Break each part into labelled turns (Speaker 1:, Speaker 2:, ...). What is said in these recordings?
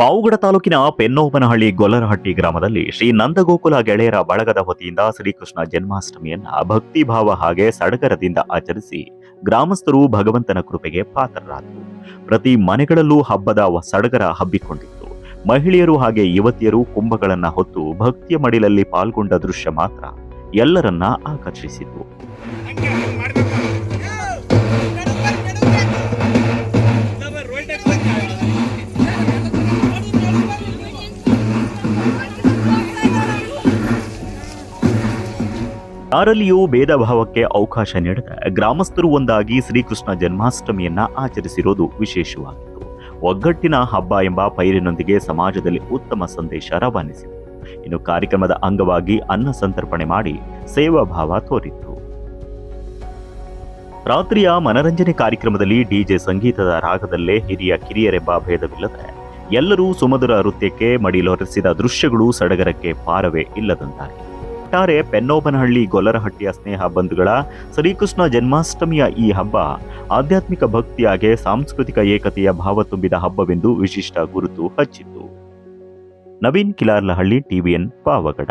Speaker 1: ಪಾವುಗಡ ತಾಲೂಕಿನ ಪೆನ್ನೋಪನಹಳ್ಳಿ ಗೊಲ್ಲರಹಟ್ಟಿ ಗ್ರಾಮದಲ್ಲಿ ಶ್ರೀ ನಂದಗೋಕುಲ ಗೆಳೆಯರ ಬಳಗದ ವತಿಯಿಂದ ಶ್ರೀಕೃಷ್ಣ ಜನ್ಮಾಷ್ಟಮಿಯನ್ನ ಭಕ್ತಿಭಾವ ಹಾಗೆ ಸಡಗರದಿಂದ ಆಚರಿಸಿ ಗ್ರಾಮಸ್ಥರು ಭಗವಂತನ ಕೃಪೆಗೆ ಪಾತ್ರರಾದರು. ಪ್ರತಿ ಮನೆಗಳಲ್ಲೂ ಹಬ್ಬದ ಸಡಗರ ಹಬ್ಬಿಕೊಂಡಿತ್ತು. ಮಹಿಳೆಯರು ಹಾಗೆ ಯುವತಿಯರು ಕುಂಭಗಳನ್ನ ಹೊತ್ತು ಭಕ್ತಿಯ ಮಡಿಲಲ್ಲಿ ಪಾಲ್ಗೊಂಡ ದೃಶ್ಯ ಮಾತ್ರ ಎಲ್ಲರನ್ನ ಆಕರ್ಷಿಸಿತು. ಯಾರಲ್ಲಿಯೂ ಭೇದ ಭಾವಕ್ಕೆ ಅವಕಾಶ ನೀಡದ ಗ್ರಾಮಸ್ಥರು ಒಂದಾಗಿ ಶ್ರೀಕೃಷ್ಣ ಜನ್ಮಾಷ್ಟಮಿಯನ್ನ ಆಚರಿಸಿರೋದು ವಿಶೇಷವಾಗಿತ್ತು. ಒಗ್ಗಟ್ಟಿನ ಹಬ್ಬ ಎಂಬ ಪೈರಿನೊಂದಿಗೆ ಸಮಾಜದಲ್ಲಿ ಉತ್ತಮ ಸಂದೇಶ ರವಾನಿಸಿತು. ಇನ್ನು ಕಾರ್ಯಕ್ರಮದ ಅಂಗವಾಗಿ ಅನ್ನ ಸಂತರ್ಪಣೆ ಮಾಡಿ ಸೇವಾ ಭಾವ ತೋರಿತ್ತು. ರಾತ್ರಿಯ ಮನರಂಜನೆ ಕಾರ್ಯಕ್ರಮದಲ್ಲಿ ಡಿಜೆ ಸಂಗೀತದ ರಾಗದಲ್ಲೇ ಹಿರಿಯ ಕಿರಿಯರೆಂಬ ಭೇದವಿಲ್ಲದೆ ಎಲ್ಲರೂ ಸುಮಧುರ ನೃತ್ಯಕ್ಕೆ ಮಡಿಲೊರೆಸಿದ ದೃಶ್ಯಗಳು ಸಡಗರಕ್ಕೆ ಪಾರವೇ ಇಲ್ಲದಂತಾಗಿದೆ. ಒಟ್ಟಾರೆ ಪೆನ್ನೋಬನಹಳ್ಳಿ ಗೊಲ್ಲರಹಟ್ಟಿಯ ಸ್ನೇಹ ಬಂಧುಗಳ ಶ್ರೀಕೃಷ್ಣ ಜನ್ಮಾಷ್ಟಮಿಯ ಈ ಹಬ್ಬ ಆಧ್ಯಾತ್ಮಿಕ ಭಕ್ತಿಯಾಗೆ ಸಾಂಸ್ಕೃತಿಕ ಏಕತೆಯ ಭಾವ ತುಂಬಿದ ಹಬ್ಬವೆಂದು ವಿಶಿಷ್ಟ ಗುರುತು ಹಚ್ಚಿತ್ತು. ನವೀನ್ ಕಿಲಾರ್ಲಹಳ್ಳಿ, ಟಿವಿಎನ್ ಪಾವಗಡ.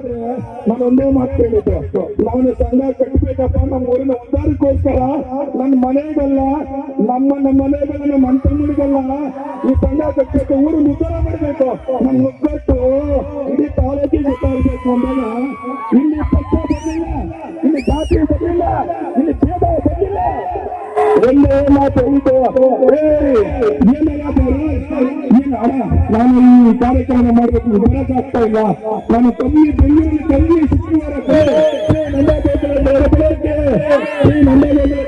Speaker 2: ಆದ್ರೆ ನಾನು ಒಂದೇ ಮಾತು ಹೇಳಿದ್ದು. ನಾನು ಸಂಘ ಕಟ್ಟಬೇಕಪ್ಪ ನಮ್ಮ ಊರಿನ ಉದ್ದಾರಕ್ಕೋಸ್ಕರ ನನ್ನ ಮನೆಗಲ್ಲ, ನಮ್ಮ ನಮ್ಮ ಮನೆಗಲ್ಲ, ನಮ್ಮ ಅಂತಮ್ಮನಿಗಲ್ಲ ಈ ಸಂಘ ಕಟ್ಟಬೇಕು ಊರು ಉದ್ದಾರ ಮಾಡಬೇಕು. ನಮ್ಮ ಒಗ್ಗಟ್ಟು ಇಡೀ ತಾಲೂಕಿಗೆ ಗೊತ್ತಾಗಬೇಕು ಅಂದಾಗ ಇಲ್ಲಿ ಪಕ್ಷ ಬಂದಿಲ್ಲ, ಇಲ್ಲಿ ಜಾತಿ ಬಂದಿಲ್ಲ, ಇಲ್ಲಿ ಭೇದ ಬಂದಿಲ್ಲ. ಒಂದೇ ಮಾತು ಹೇಳಿದ್ದು ಏನು ಈ ಕಾರ್ಯಕ್ರಮ ಮಾಡಬೇಕು. ಬರೋಕ್ಕಾಗ್ತಾ ಇಲ್ಲ. ನಾನು ತಂಗಿ ಬೆಂಗಳೂರು ತಂಗಿ ಶುಕ್ರವಾರ ಶ್ರೀ ನಂದಾದೇವರ